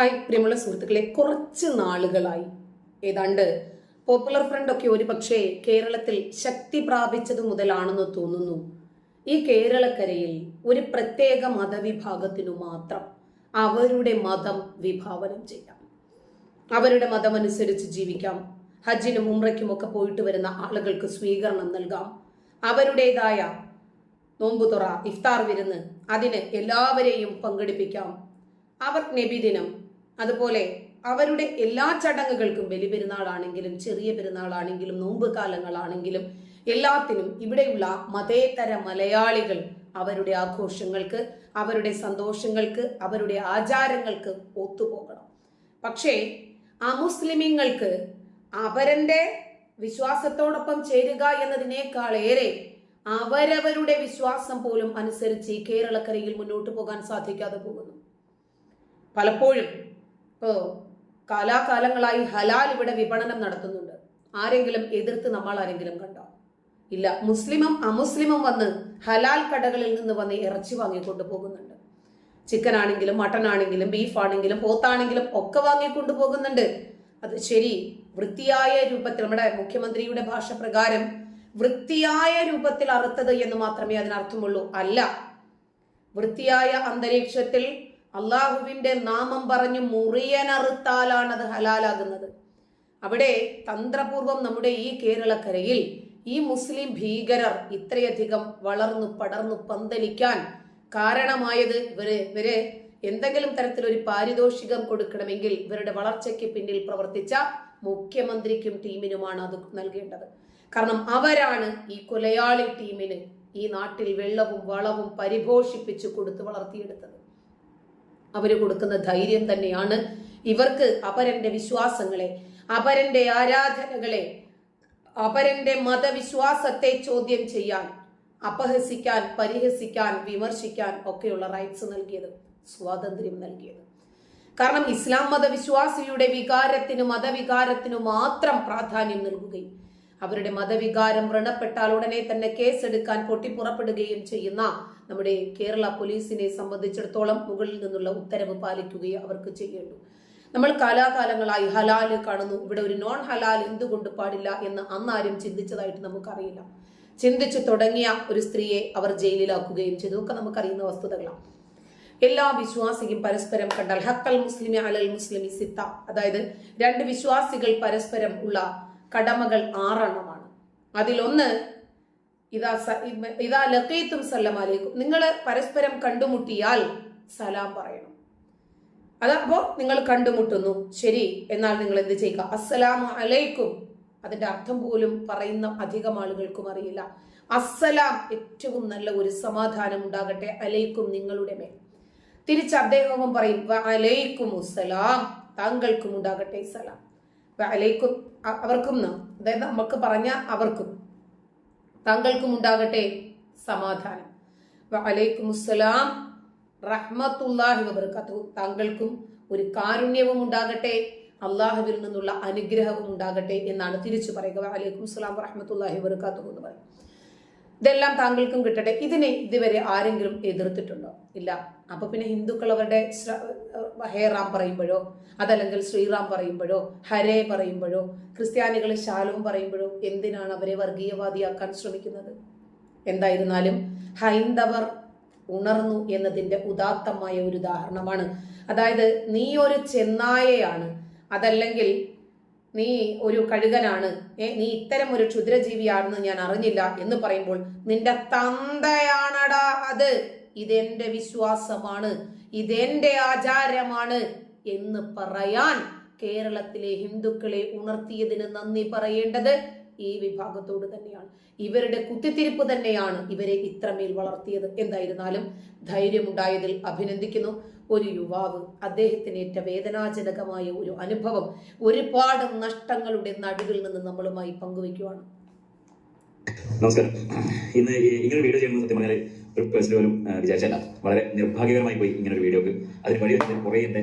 Hi പ്രിയമുള്ള സുഹൃത്തുക്കളെ കുറച്ച് നാളുകളായി. ഏതാണ്ട് പോപ്പുലർ ഫ്രണ്ട് ഒക്കെ ഒരു പക്ഷേ കേരളത്തിൽ ശക്തി പ്രാപിച്ചത് മുതലാണെന്ന് തോന്നുന്നു. ഈ കേരളക്കരയിൽ ഒരു പ്രത്യേക മതവിഭാഗത്തിനു മാത്രം അവരുടെ മതം വിഭാവനം ചെയ്യാം. അവരുടെ മതമനുസരിച്ച് ജീവിക്കാം. ഹജ്ജിനും ഉംറയ്ക്കും ഒക്കെ പോയിട്ട് വരുന്ന ആളുകൾക്ക് സ്വീകരണം നൽകാം. അവരുടേതായ നോമ്പുതുറ ഇഫ്താർ വിരുന്ന് അതിന് എല്ലാവരെയും പങ്കെടുപ്പിക്കാം. അവർ നബിദിനം അതുപോലെ അവരുടെ എല്ലാ ചടങ്ങുകൾക്കും ബലി പെരുന്നാളാണെങ്കിലും ചെറിയ പെരുന്നാളാണെങ്കിലും നോമ്പ് കാലങ്ങളാണെങ്കിലും എല്ലാത്തിനും ഇവിടെയുള്ള മതേതര മലയാളികൾ അവരുടെ ആഘോഷങ്ങൾക്ക് അവരുടെ സന്തോഷങ്ങൾക്ക് അവരുടെ ആചാരങ്ങൾക്ക് ഒത്തുപോകണം. പക്ഷേ അമുസ്ലിമിങ്ങൾക്ക് അവരന്റെ വിശ്വാസത്തോടൊപ്പം ചേരുക എന്നതിനേക്കാൾ ഏറെ അവരവരുടെ വിശ്വാസം പോലും അനുസരിച്ച് കേരളക്കരയിൽ മുന്നോട്ട് പോകാൻ സാധിക്കാതെ പോകുന്നു. പലപ്പോഴും ഇപ്പോൾ കാലാകാലങ്ങളായി ഹലാൽ ഇവിടെ വിപണനം നടത്തുന്നുണ്ട്. ആരെങ്കിലും എതിർത്ത് നമ്മൾ ആരെങ്കിലും കണ്ടോ? ഇല്ല മുസ്ലിമും അമുസ്ലിമും വന്ന് ഹലാൽ കടകളിൽ നിന്ന് വന്ന് ഇറച്ചി വാങ്ങിക്കൊണ്ട് പോകുന്നുണ്ട്. ചിക്കൻ ആണെങ്കിലും മട്ടൺ ആണെങ്കിലും ബീഫ് ആണെങ്കിലും പോത്താണെങ്കിലും ഒക്കെ വാങ്ങിക്കൊണ്ട് പോകുന്നുണ്ട്. അത് ശരി വൃത്തിയായ രൂപത്തിൽ നമ്മുടെ മുഖ്യമന്ത്രിയുടെ ഭാഷ പ്രകാരം വൃത്തിയായ രൂപത്തിൽ അറുത്തത് എന്ന് മാത്രമേ അതിനർത്ഥമുള്ളൂ. അല്ല വൃത്തിയായ അന്തരീക്ഷത്തിൽ അള്ളാഹുവിന്റെ നാമം പറഞ്ഞു മുറിയനറുത്താലാണ് അത് ഹലാലാകുന്നത്. അവിടെ തന്ത്രപൂർവം നമ്മുടെ ഈ കേരളക്കരയിൽ ഈ മുസ്ലിം ഭീകരർ ഇത്രയധികം വളർന്നു പടർന്നു പന്തലിക്കാൻ കാരണമായത് ഇവർ ഇവർ എന്തെങ്കിലും തരത്തിലൊരു പാരിതോഷികം കൊടുക്കണമെങ്കിൽ ഇവരുടെ വളർച്ചയ്ക്ക് പിന്നിൽ പ്രവർത്തിച്ച മുഖ്യമന്ത്രിക്കും ടീമിനുമാണ് അത് നൽകേണ്ടത്. കാരണം അവരാണ് ഈ കൊലയാളി ടീമിന് ഈ നാട്ടിൽ വെള്ളവും വളവും പരിപോഷിപ്പിച്ചു കൊടുത്ത് വളർത്തിയെടുത്തത്. അവർ കൊടുക്കുന്ന ധൈര്യം തന്നെയാണ്. ഇവർക്ക് അപരന്റെ വിശ്വാസങ്ങളെ അപരന്റെ ആരാധനകളെ അപരന്റെ മതവിശ്വാസത്തെ ചോദ്യം ചെയ്യാൻ അപഹസിക്കാൻ പരിഹസിക്കാൻ വിമർശിക്കാൻ ഒക്കെയുള്ള റൈറ്റ്സ് നൽകിയത് സ്വാതന്ത്ര്യം നൽകിയത്. കാരണം ഇസ്ലാം മതവിശ്വാസിയുടെ വികാരത്തിന് മതവികാരത്തിന് മാത്രം പ്രാധാന്യം നൽകുകയും അവരുടെ മതവികാരം വ്രണപ്പെട്ടാൽ ഉടനെ തന്നെ കേസെടുക്കാൻ പൊട്ടിപ്പുറപ്പെടുകയും ചെയ്യുന്ന നമ്മുടെ കേരള പോലീസിനെ സംബന്ധിച്ചിടത്തോളം മുകളിൽ നിന്നുള്ള ഉത്തരവ് പാലിക്കുകയും അവർക്ക് ചെയ്യേണ്ടു. നമ്മൾ കാലാകാലങ്ങളായി ഹലാൽ കാണുന്നു. ഇവിടെ ഒരു നോൺ ഹലാൽ എന്തുകൊണ്ട് പാടില്ല എന്ന് അന്നാരും ചിന്തിച്ചതായിട്ട് നമുക്കറിയില്ല. ചിന്തിച്ചു തുടങ്ങിയ ഒരു സ്ത്രീയെ അവർ ജയിലിലാക്കുകയും ചെയ്തു. ഒക്കെ നമുക്കറിയുന്ന വസ്തുതകളാണ്. എല്ലാ വിശ്വാസിയും പരസ്പരം കണ്ടാൽ ഹക്കൽ മുസ്ലിം അലൽ മുസ്ലിം സിത്ത. അതായത് രണ്ട് വിശ്വാസികൾ പരസ്പരം ഉള്ള കടമകൾ ആറെണ്ണമാണ്. അതിലൊന്ന് ഇതാ ഇതാ ലക്കയത്തും സല്ലം അലൈക്കും. നിങ്ങൾ പരസ്പരം കണ്ടുമുട്ടിയാൽ സലാം പറയണം. അതപ്പോ നിങ്ങൾ കണ്ടുമുട്ടുന്നു. ശരി എന്നാൽ നിങ്ങൾ എന്ത് ചെയ്യുക? അസ്സലാമു അലൈക്കും. അതിന്റെ അർത്ഥം പോലും പറയുന്ന അധികം ആളുകൾക്കും അറിയില്ല. അസ്സലാം ഏറ്റവും നല്ല ഒരു സമാധാനം ഉണ്ടാകട്ടെ. അലൈക്കും നിങ്ങളുടെ മേൽ. തിരിച്ച് അദ്ദേഹവും പറയും "വ അലൈക്കും താങ്കൾക്കും ഉണ്ടാകട്ടെ സലാം. അലൈക്കും അവർക്കും അതായത് നമുക്ക് പറഞ്ഞ അവർക്കും താങ്കൾക്കും ഉണ്ടാകട്ടെ സമാധാനം. വലൈക്കും അസ്സലാം റഹ്മത്തുല്ലാഹി വബർക്കാത്തു. താങ്കൾക്കും ഒരു കാരുണ്യവും ഉണ്ടാകട്ടെ അള്ളാഹുവിൽ നിന്നുള്ള അനുഗ്രഹവും ഉണ്ടാകട്ടെ എന്നാണ് തിരിച്ചു പറയുക. വലൈക്കും അലൈക്കും സ്ലാം റഹ്മത്തുല്ലാഹി വബർക്കാത്തു എന്ന് പറയും ഇതെല്ലാം താങ്കൾക്കും കിട്ടട്ടെ. ഇതിനെ ഇതുവരെ ആരെങ്കിലും എതിർത്തിട്ടുണ്ടോ? ഇല്ല. അപ്പൊ പിന്നെ ഹിന്ദുക്കൾ അവരുടെ ഹേറാം പറയുമ്പോഴോ അതല്ലെങ്കിൽ ശ്രീറാം പറയുമ്പോഴോ ഹരേ പറയുമ്പോഴോ ക്രിസ്ത്യാനികൾ ശാലവും പറയുമ്പോഴോ എന്തിനാണ് അവരെ വർഗീയവാദിയാക്കാൻ ശ്രമിക്കുന്നത്? എന്തായിരുന്നാലും ഹൈന്ദവർ ഉണർന്നു എന്നതിന്റെ ഉദാത്തമായ ഒരു ഉദാഹരണമാണ്. അതായത് നീ ഒരു ചെന്നായയാണ്. അതല്ലെങ്കിൽ നീ ഒരു കഴുകനാണ്. ഏ നീ ഇത്തരം ഒരു ക്ഷുദ്രജീവിയാണെന്ന് ഞാൻ അറിഞ്ഞില്ല എന്ന് പറയുമ്പോൾ നിന്റെ തന്തയാണടാ അത്. ഇതെന്റെ വിശ്വാസമാണ്. ഇതെന്റെ ആചാരമാണ് എന്ന് പറയാൻ കേരളത്തിലെ ഹിന്ദുക്കളെ ഉണർത്തിയതിന് നന്ദി പറയേണ്ടത്. ഈ വിഭാഗത്തോട് തന്നെയാണ്. ഇവരുടെ കുത്തിത്തിരിപ്പ് തന്നെയാണ് ഇവരെ ഇത്രമേൽ വളർത്തിയത്. എന്തായിരുന്നാലും ധൈര്യമുണ്ടായതിൽ അഭിനന്ദിക്കുന്നു. ഒരു യുവാവ് അദ്ദേഹത്തിന് അദ്ദേഹത്തിനേറ്റ വേദനാജനകമായ ഒരു അനുഭവം ഒരുപാട് നഷ്ടങ്ങളുടെ നടുവിൽ നിന്ന് നമ്മളുമായി പങ്കുവയ്ക്കുവാണ്. നമസ്കാരം. ഇന്ന് ഇങ്ങനെ വീഡിയോ ഒരു പേഴ്സണൽ പോലും വിചാരിച്ചല്ല. വളരെ നിർഭാഗ്യകരമായി പോയി ഇങ്ങനെ ഒരു വീഡിയോക്ക്. അതിന് വഴി കുറേ എന്റെ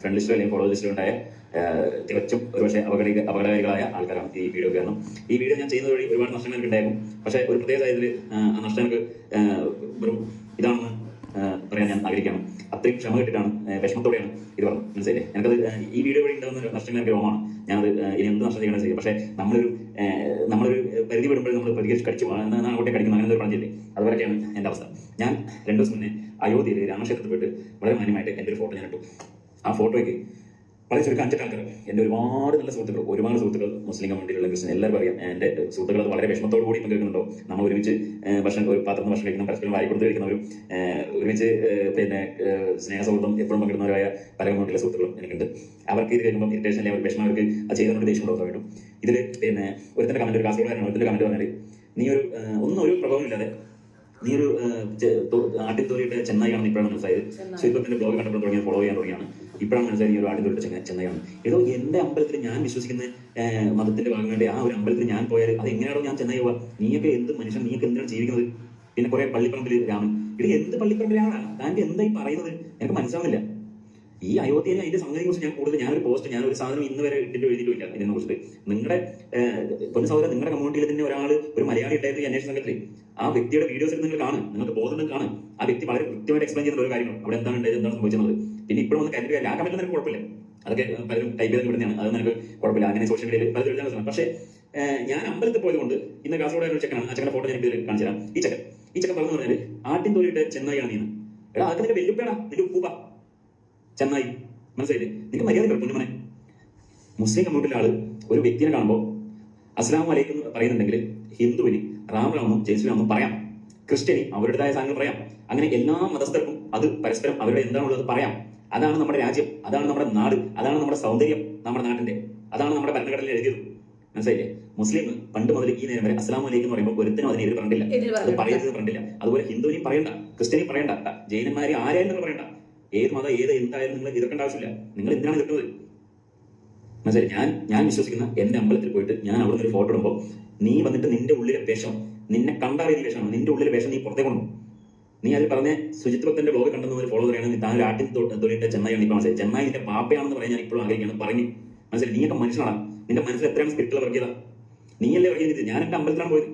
ഫ്രണ്ട് ലിസ്റ്റിലും അല്ലെങ്കിൽ ഫോളോ ലിസ്റ്റിലും ഉണ്ടായ തികച്ചും ഒരുപക്ഷെ അപകട അപകടകാരികളായ ആൾക്കാരാണ് ഈ വീഡിയോ കാരണം. ഈ വീഡിയോ ഞാൻ ചെയ്യുന്നത് വഴി ഒരുപാട് നഷ്ടങ്ങൾ ഉണ്ടായിരുന്നു. പക്ഷേ ഒരു പ്രത്യേക സാഹചര്യത്തിൽ ആ നഷ്ടങ്ങൾക്ക് വെറും ഇതാണെന്ന് പറയാൻ ഞാൻ ആഗ്രഹിക്കുകയാണ്. അത്രയും ക്ഷമ കിട്ടിയിട്ടാണ് വിഷമത്തോടെയാണ് ഇത് പറഞ്ഞത്. മനസ്സിലായില്ലേ? എനിക്കത് ഈ വീഡിയോ വഴി ഉണ്ടാകുന്ന ഒരു നഷ്ടം എനിക്ക് രോമാണ് ഞാനത് ഇനി എന്ത് നഷ്ടം ചെയ്യണം ചെയ്യും. പക്ഷേ നമ്മളൊരു നമ്മളൊരു പരിധി വിടുമ്പോൾ നമ്മൾ പ്രതികരിച്ച് കടിച്ചു എന്നാണ് അങ്ങോട്ടേ കടിക്കുന്നത്? അങ്ങനെ ഒരു പറഞ്ഞില്ലേ അതുപോലെയൊക്കെയാണ് എന്റെ അവസ്ഥ. ഞാൻ രണ്ടു ദിവസം മുന്നേ അയോധ്യയിൽ രാമക്ഷേത്രത്തിൽ പോയിട്ട് വളരെ മാന്യമായിട്ട് എന്റെ ഒരു ഫോട്ടോ ഞാൻ ഇട്ടു ആ ഫോട്ടോയ്ക്ക് വളരെ ചുരുക്കം അഞ്ചെട്ട് ആൾക്കാർ എന്റെ ഒരുപാട് നല്ല സുഹൃത്തുക്കൾ ഒരുപാട് സുഹൃത്തുക്കൾ മുസ്ലിം കമ്മ്യൂണിറ്റിയിലുള്ള ക്രിസ്ത്യൻ എല്ലാവരും അറിയാം. എന്റെ സുഹൃത്തുക്കൾ അത് വളരെ വിഷമത്തോടു കൂടി പങ്കെടുക്കുന്നുണ്ടോ നമ്മൾ ഒരുമിച്ച് ഭക്ഷണം ഒരു പാത്രം ഭക്ഷണം കഴിക്കുന്ന പരസ്പരം വാരി കൊടുത്ത് കഴിക്കുന്നവരും ഒരുമിച്ച് പിന്നെ സ്നേഹസൗഹൃദം എപ്പോഴും പങ്കിടുന്നവരായ പല കമ്മ്യൂണിറ്റിയിലെ സുഹൃത്തുക്കളും എനിക്കുണ്ട്. അവർക്ക് ഇത് കഴിയുമ്പോൾ ഇറിറ്റേഷൻ അവർ വിഷമം അവർക്ക് അത് ചെയ്തുകൊണ്ട് ദേഷ്യം കൊടുക്കാൻ വേണ്ടും ഇതിൽ പിന്നെ ഒരുത്തന്റെ കമന്റ് ഒരു കാസർഗോഡ് ഒരുത്തന്റെ കമന്റ് പറഞ്ഞാൽ നീ ഒരു ഒന്നും ഒരു പ്രഭാവമില്ലാതെ നീ ഒരു ആട്ടിൽ തോറിയിട്ട് ചെന്നൈയാണെന്ന് ഇപ്പോഴാണ് മനസ്സിലായത്. സോ ഇപ്പൊ പിന്നെ ബ്ലോഗ് കണ്ടപ്പോൾ തുടങ്ങിയ ഫോളോ ചെയ്യാൻ തുടങ്ങിയാണ്. ഇപ്പോഴാണ് മനസ്സിലായി ഈ ഒരു ആട്ടിൽ ചെന്നൈ ചെന്നൈയാണ് ഏതോ എന്റെ അമ്പലത്തിൽ ഞാൻ വിശ്വസിക്കുന്ന മതത്തിന്റെ മതത്തിന്റെ ഭാഗമായിട്ട് ആ ഒരു അമ്പലത്തിൽ ഞാൻ പോയാൽ അത് എങ്ങനെയാണോ ഞാൻ ചെന്നൈ പോവാ? നീയൊക്കെ എന്ത് മനുഷ്യൻ നീയൊക്കെ എന്തിനാണ് ജീവിക്കുന്നത്? പിന്നെ കുറെ പള്ളിപ്പറമ്പിൽ രാമൻ. ഇത് എന്ത് പള്ളിപ്പറമ്പിലാണ്? താന്റെ എന്തായി പറയുന്നത്? എനിക്ക് മനസ്സിലാവുന്നില്ല. ഈ അയോധ്യയിലെ അതിന്റെ സംഗതിയെ കുറിച്ച് ഞാൻ കൂടുതൽ ഞാനൊരു പോസ്റ്റ് ഞാനൊരു സാധനം ഇന്ന് വരെ ഇട്ടിട്ട് എഴുതിയിട്ടില്ല ഇതിനെ കുറിച്ച്. നിങ്ങളുടെ പൊന്നു സഹോദരൻ നിങ്ങളുടെ കമ്മ്യൂണിറ്റിയിൽ തന്നെ ഒരാൾ ഒരു മലയാളി ഉണ്ടായിരുന്നു അന്വേഷണ സംഘത്തിൽ ആ വ്യക്തിയുടെ വീഡിയോസ് നിങ്ങൾ കാണും നിങ്ങൾക്ക് ബോധം കാണും ആ വ്യക്തി വളരെ കൃത്യമായിട്ട് എക്സ്പ്ലെയിൻ ചെയ്യുന്ന ഒരു കാര്യങ്ങൾ അവിടെ എന്താണ് ഉണ്ടായത് എന്താണ് സംഭവിച്ചത് പിന്നെ ഇപ്പോഴും ഒന്ന് കരുതുക ആ കമന്റ് നിനക്ക് കുഴപ്പമില്ല. അതൊക്കെ പലരും ടൈപ്പ് ചെയ്ത് വിടുന്നതാണ് അത് നിനക്ക് കുഴപ്പമില്ല. അങ്ങനെ സോഷ്യൽ മീഡിയയിൽ പലരും എഴുതാൻ പക്ഷേ ഞാൻ അമ്പലത്തിൽ പോയതുകൊണ്ട് ഇന്ന് കാസർഗോഡ് ഒരു ചെക്കനാണ്. ആ ചെക്കന്റെ ഫോട്ടോ ഞാൻ ഇതിൽ കാണിച്ചു തരാം ഈ ചെക്കൻ. ഈ ചെക്കൻ പറഞ്ഞു പറഞ്ഞാൽ ആട്ടിൻ തോലിയിട്ട് ചെന്നൈയാണ് നീന്ന് എടാ അതൊക്കെ നിന്റെ വെല്ലുപ്പേടാ. നിന്റെ ഉപ്പൂപ്പ. ചെന്നായി. മനസ്സിലായില്ലേ? നിനക്ക് മര്യാദ പൊന്നുമനെ മുസ്ലിം കമ്മ്യൂണിറ്റിയിലെ ആൾ ഒരു വ്യക്തിയെ കാണുമ്പോൾ അസ്ലാം വലൈക്കും പറയുന്നുണ്ടെങ്കിൽ ഹിന്ദുവിന് റാം ശ്രീറാമെന്നും പറയാം. ക്രിസ്ത്യനി അവരുടേതായ സാധനങ്ങൾ പറയാം. അങ്ങനെ എല്ലാ മതസ്ഥർക്കും അത് പരസ്പരം അവരുടെ എന്താണുള്ളത് പറയാം. അതാണ് നമ്മുടെ രാജ്യം. അതാണ് നമ്മുടെ നാട്. അതാണ് നമ്മുടെ സൗന്ദര്യം നമ്മുടെ നാട്ടിന്റെ അതാണ് നമ്മുടെ ഭരണഘടനയിൽ എഴുതിയത്. മനസ്സിലായില്ലേ? മുസ്ലിം പണ്ട് മുതൽ ഈ നേരം വരെ അസ്ലാം എന്ന് പറയുമ്പോൾ ഒരുത്തനും അതിനെ എതിര് പറഞ്ഞില്ല അത്. പറയരുത് പറഞ്ഞില്ല അതുപോലെ ഹിന്ദുവിനെയും പറയണ്ട. ക്രിസ്ത്യനെയും പറയണ്ട. ജൈനന്മാരെ ആരായാലും പറയണ്ട. ഏത് മതം ഏത് എന്തായാലും നിങ്ങൾ എതിർക്കേണ്ട ആവശ്യമില്ല. നിങ്ങൾ എന്തിനാണ് എതിർക്കുന്നത് മനസ്സിലായി? ഞാൻ ഞാൻ വിശ്വസിക്കുന്ന എന്റെ അമ്പലത്തിൽ പോയിട്ട് ഞാൻ അവിടെ നിന്ന് ഒരു ഫോട്ടോ ഇടുമ്പോൾ നീ വന്നിട്ട് നിന്റെ ഉള്ളിലെ വേഷം നിന്നെ കണ്ടറിയ വേഷമാണ്. നിന്റെ ഉള്ളിലെ വേഷം നീ പുറത്തേ കൊണ്ടു നീ അതിൽ പറഞ്ഞ സുജിത് ഭക്തന്റെ ബ്ലോഗ് കണ്ടെന്ന് ഒരു ഫോളോ പറയുകയാണ് താൻ ഒരു ആട്ടിൻ തൊഴിലിട്ട് ചെന്നൈയാണ് ഇപ്പൊ മനസ്സിലായി? ചെന്നൈ നിന്റെ പാപ്പയാണെന്ന് പറയാൻ ഞാൻ ഇപ്പോഴും ആഗ്രഹിക്കുകയാണ്. പറഞ്ഞു. മനസ്സിലായി? നീയൊക്കെ മനുഷ്യനാണ് നിന്റെ മനസ്സിൽ എത്രയാണ് സ്പിരിറ്റുള്ള വർഗീയത? നീയല്ലേ വർഗീയത? ഞാൻ എന്റെ അമ്പലത്തിലാണ് പോയത്.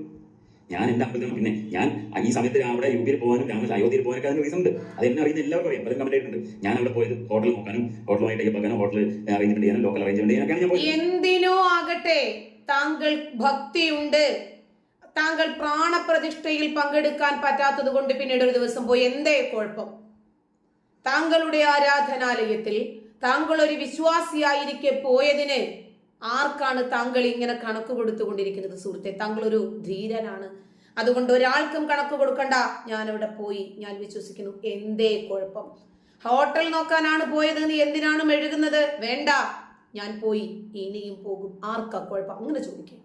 ഞാൻ എന്റെ അമ്പലത്തിലാണ് പിന്നെ ഞാൻ ഈ സമയത്ത് അവിടെ യു പിയിൽ പോകാനും രാമ അയോധ്യയിൽ പോകാനൊക്കെ അതിന് റീസൺ ഉണ്ട്. അത് എന്നെ അറിയുന്ന എല്ലാവർക്കും അറിയാം. പലരും കമന്റ് ആയിട്ടുണ്ട് ഞാൻ അവിടെ പോയത് ഹോട്ടൽ നോക്കാനും ഹോട്ടലുമായി വൈകിട്ട് ആക്കാനും ഹോട്ടൽ അറേഞ്ച്മെന്റ് ചെയ്യാനും ലോക്കൽ അറേഞ്ച്മെന്റ് ചെയ്യാനൊക്കെയാണ് ഞാൻ പോയത്. എന്തിനോ ആകട്ടെ താങ്കൾ ഭക്തിയുണ്ട്. താങ്കൾ പ്രാണപ്രതിഷ്ഠയിൽ പങ്കെടുക്കാൻ പറ്റാത്തത് കൊണ്ട് പിന്നീട് ഒരു ദിവസം പോയി. എന്തേ കുഴപ്പം? താങ്കളുടെ ആരാധനാലയത്തിൽ താങ്കൾ ഒരു വിശ്വാസിയായിരിക്കെ പോയതിന് ആർക്കാണ് താങ്കൾ ഇങ്ങനെ കണക്ക് കൊടുത്തുകൊണ്ടിരിക്കുന്നത് സുഹൃത്തെ? താങ്കൾ ഒരു ധീരനാണ്. അതുകൊണ്ട് ഒരാൾക്കും കണക്ക് കൊടുക്കണ്ട. ഞാൻ അവിടെ പോയി. ഞാൻ വിശ്വസിക്കുന്നു. എന്തേ കുഴപ്പം? ഹോട്ടൽ നോക്കാനാണ് പോയത് നീ എന്തിനാണ് മെഴുകുന്നത്? വേണ്ട. ഞാൻ പോയി. ഇനിയും പോകും. ആർക്കാ കുഴപ്പം? അങ്ങനെ ചോദിക്കാം.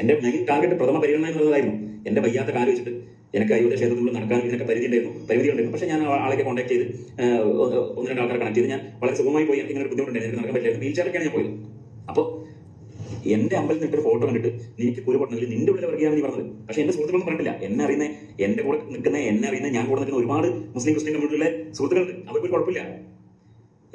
എന്റെ മെയിൻ ടാർഗറ്റ് പ്രഥമ പരിഗണന എന്നുള്ളതായിരുന്നു. എന്റെ വയ്യാത്ത കാലം വെച്ചിട്ട് എനിക്ക് അയോധ്യ ക്ഷേത്രത്തിൽ നടക്കാൻ ഇതിനൊക്കെ പരിധി ഉണ്ടായിരുന്നു പരിധി ഉണ്ടായിരുന്നു. പക്ഷേ ഞാൻ ആളെ കോൺടാക്ട് ചെയ്ത് ഒന്ന് രണ്ട് ആൾക്കാരെ കണക്ട് ചെയ്ത് ഞാൻ വളരെ സുഖമായി പോയി. എനിക്ക് ഇങ്ങനെ ബുദ്ധിമുട്ടുണ്ടായിരുന്നു. നടക്കാൻ പറ്റില്ല വീൽ ചെയറൊക്കെയാണ് ഞാൻ പോയത്. അപ്പോൾ എന്റെ അമ്പലത്തിൽ നിന്നിട്ട് ഫോട്ടോ കണ്ടിട്ട് നിനക്ക് പറഞ്ഞില്ല നിന്റെ ഉള്ളിൽ വർഗീയാണ് നീ പറഞ്ഞത്. പക്ഷെ എന്റെ സുഹൃത്തുക്കളൊന്നും പറഞ്ഞില്ല എന്നെ അറിയുന്ന എന്റെ കൂടെ നിൽക്കുന്ന എന്നെ അറിയുന്ന ഞാൻ കൂടെ നിൽക്കുന്ന ഒരുപാട് മുസ്ലിം ക്രിസ്ത്യൻ കമ്മ്യൂണിറ്റിയിലെ സുഹൃത്തുക്കളുണ്ട്. അവർക്ക് കുഴപ്പമില്ല.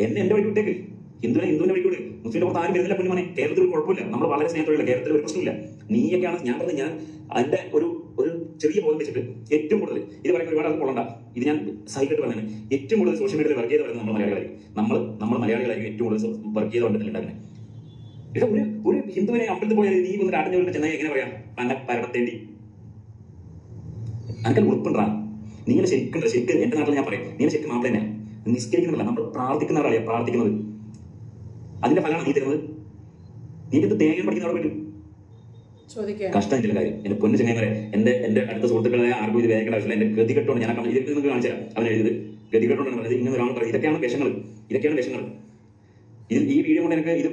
എന്നെ എന്റെ വഴി വിട്ടേക്ക്. ഹിന്ദുവിനെ ഹിന്ദുവിനെ വഴി വിട്. മുസ്ലിം പുറത്ത് ആരും വരുന്നില്ല പൊന്നുമനെ. കേരളത്തിൽ കുഴപ്പമില്ല. നമ്മൾ വളരെ സ്നേഹത്തോടെ കേരളത്തിൽ ഒരു പ്രശ്നമില്ല. നീയൊക്കെയാണ് ഞാൻ പറഞ്ഞത് ഞാൻ അതിന്റെ ഒരു ഒരു ചെറിയ ബോധം വെച്ചിട്ട് ഏറ്റവും കൂടുതൽ ഇത് പറയുമ്പോൾ ഒരുപാട് അത് കൊള്ളണ്ട. ഇത് ഞാൻ സഹിക്കട്ട് പറഞ്ഞത് ഏറ്റവും കൂടുതൽ സോഷ്യൽ മീഡിയയിൽ വർഗീയത പറയുന്നത് നമ്മൾ മലയാളികളായിരിക്കും. നമ്മൾ നമ്മൾ മലയാളികളായിരിക്കും ഏറ്റവും കൂടുതൽ വർഗീയത ഉണ്ടാക്കുന്നത് ഇത് ഒരു ഒരു ഹിന്ദുവിനെ അമ്പലത്തിൽ പോയാൽ നീ വന്നിട്ട് അടഞ്ഞു വരുന്ന ചെന്നൈ എങ്ങനെ പറയാം? പന്ന പരടത്തേണ്ടി. അനക്കൽ ഉൾപ്പെടാ നീ ഇങ്ങനെ ശരിക്കും ശരിക്കും എന്റെ നാട്ടിൽ ഞാൻ പറയാം. നീ ഇങ്ങനെ ശരിക്കും മാപ്പിള തന്നെ? നിസ്കരിക്കുന്നില്ല നമ്മൾ പ്രാർത്ഥിക്കുന്ന ആളെയാ പ്രാർത്ഥിക്കുന്നത്. അതിന്റെ ഫലമാണ് നീ തരുന്നത്? നീ ഇത് തേങ്ങ പഠിക്കുന്ന അവിടെ പറ്റും കഷ്ടം കാര്യം. എന്റെ പൊന്നു ചെങ്ങന്മാരെ എന്റെ എന്റെ അടുത്ത സുഹൃത്തുക്കളെ ആർക്കും ഇത് വേഗം ആവശ്യമില്ല എന്റെ ഗതികെട്ടോണ്ട് ഞാൻ ഇതിൽ നിങ്ങൾക്ക് കാണിച്ചു തരാം അവൻ എഴുതിയത് ഗതികെട്ടോണ്ടാണ് പറഞ്ഞത്. ഇങ്ങനെ ഒരാൾ പറയുന്നത് ഇതൊക്കെയാണ് വിഷങ്ങൾ ഇതൊക്കെയാണ് വിഷങ്ങൾ ഇത് ഈ വീഡിയോ കൊണ്ട് എനിക്ക് ഇത്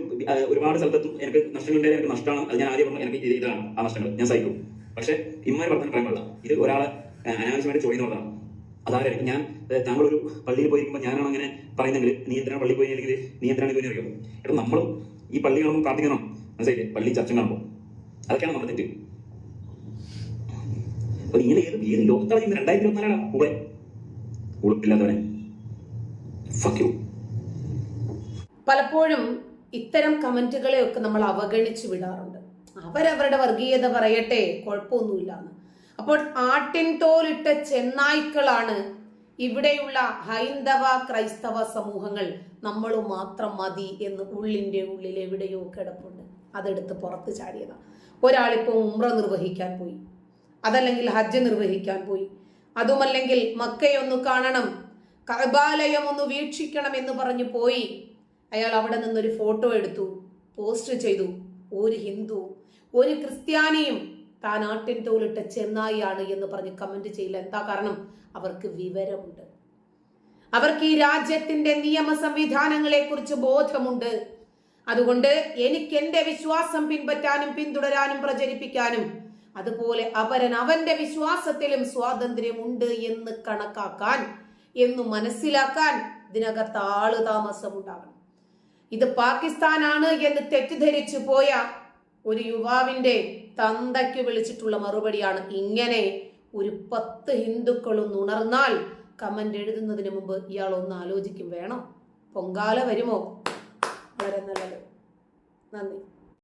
ഒരുപാട് സ്ഥലത്തും എനിക്ക് നഷ്ടങ്ങളുണ്ടായാലും എനിക്ക് നഷ്ടമാണ്. അത് ഞാൻ ആദ്യം പറഞ്ഞു എനിക്ക് ഇതാണ് ആ നഷ്ടങ്ങൾ. ഞാൻ സഹിക്കും. പക്ഷേ ഇമ്മാരി വർത്തനം പറയാൻ ഇത് ഒരാളെ അനാവശ്യമായിട്ട് അനാവശ്യമായിട്ട് ചോദിക്കുന്നതാണ് അതാരായിരിക്കും? ഞാൻ താങ്കൾ ഒരു പള്ളിയിൽ പോയിരിക്കുമ്പോൾ ഞാനാണ് അങ്ങനെ പറയുന്നെങ്കിൽ നീ എന്തിനാണ് പള്ളി പോയി അല്ലെങ്കിൽ നീ എന്തിനാണ് പോയി അറിയോ എടാ നമ്മളും ഈ പള്ളി കാണുമ്പോൾ പ്രാർത്ഥിക്കണം. മനസ്സിലായില്ലേ? പള്ളി ചർച്ച കാണുമ്പോൾ അതൊക്കെയാണ് നമ്മുടെ തെറ്റ്. അപ്പൊ ഇങ്ങനെ ഏത് ഏത് ലോകത്താണ് രണ്ടായിരത്തി ഇരുപത്തിനാലാണ് കൂടെ ഉളുപ്പില്ലാത്തവനെ. ഫക്ക് യു പലപ്പോഴും ഇത്തരം കമന്റുകളെയൊക്കെ നമ്മൾ അവഗണിച്ചു വിടാറുണ്ട്. അവരവരുടെ വർഗീയത പറയട്ടെ കുഴപ്പമൊന്നുമില്ല അപ്പോൾ ആട്ടിൻ തോലിട്ട ചെന്നായ്ക്കളാണ് ഇവിടെയുള്ള ഹൈന്ദവ ക്രൈസ്തവ സമൂഹങ്ങൾ നമ്മൾ മാത്രം മതി എന്ന് ഉള്ളിന്റെ ഉള്ളിൽ എവിടെയോ കിടപ്പുണ്ട്. അതെടുത്ത് പുറത്ത് ചാടിയതാണ് ഒരാളിപ്പോൾ ഉമ്ര നിർവഹിക്കാൻ പോയി. അതല്ലെങ്കിൽ ഹജ്ജ് നിർവഹിക്കാൻ പോയി. അതുമല്ലെങ്കിൽ മക്കയൊന്ന് കാണണം കബാലയം ഒന്ന് വീക്ഷിക്കണം എന്ന് പറഞ്ഞു പോയി. അയാൾ അവിടെ നിന്നൊരു ഫോട്ടോ എടുത്തു പോസ്റ്റ് ചെയ്തു. ഒരു ഹിന്ദു ഒരു ക്രിസ്ത്യാനിയും താൻ ആട്ടിൻ തോലിട്ട ചെന്നായിയാണ് എന്ന് പറഞ്ഞ് കമന്റ് ചെയ്യില്ല എന്താ കാരണം? അവർക്ക് വിവരമുണ്ട്. അവർക്ക് ഈ രാജ്യത്തിന്റെ നിയമ സംവിധാനങ്ങളെ കുറിച്ച് ബോധമുണ്ട്. അതുകൊണ്ട് എനിക്ക് എന്റെ വിശ്വാസം പിൻപറ്റാനും പിന്തുടരാനും പ്രചരിപ്പിക്കാനും അതുപോലെ അവരൻ അവന്റെ വിശ്വാസത്തിലും സ്വാതന്ത്ര്യമുണ്ട് എന്ന് കണക്കാക്കാൻ എന്ന് മനസ്സിലാക്കാൻ ഇതിനകത്ത് ആൾ താമസം ഉണ്ടാകണം ഇത് പാകിസ്ഥാനാണ് എന്ന് തെറ്റിദ്ധരിച്ചു പോയ ഒരു യുവാവിന്റെ തന്തയ്ക്ക് വിളിച്ചിട്ടുള്ള മറുപടിയാണ് ഇങ്ങനെ ഒരു പത്ത് ഹിന്ദുക്കളും ഉണർന്നാൽ കമന്റ് എഴുതുന്നതിന് മുമ്പ് ഇയാൾ ഒന്ന് ആലോചിക്കും വേണം. പൊങ്കാല വരുമോ? വളരെ നല്ലത്. നന്ദി.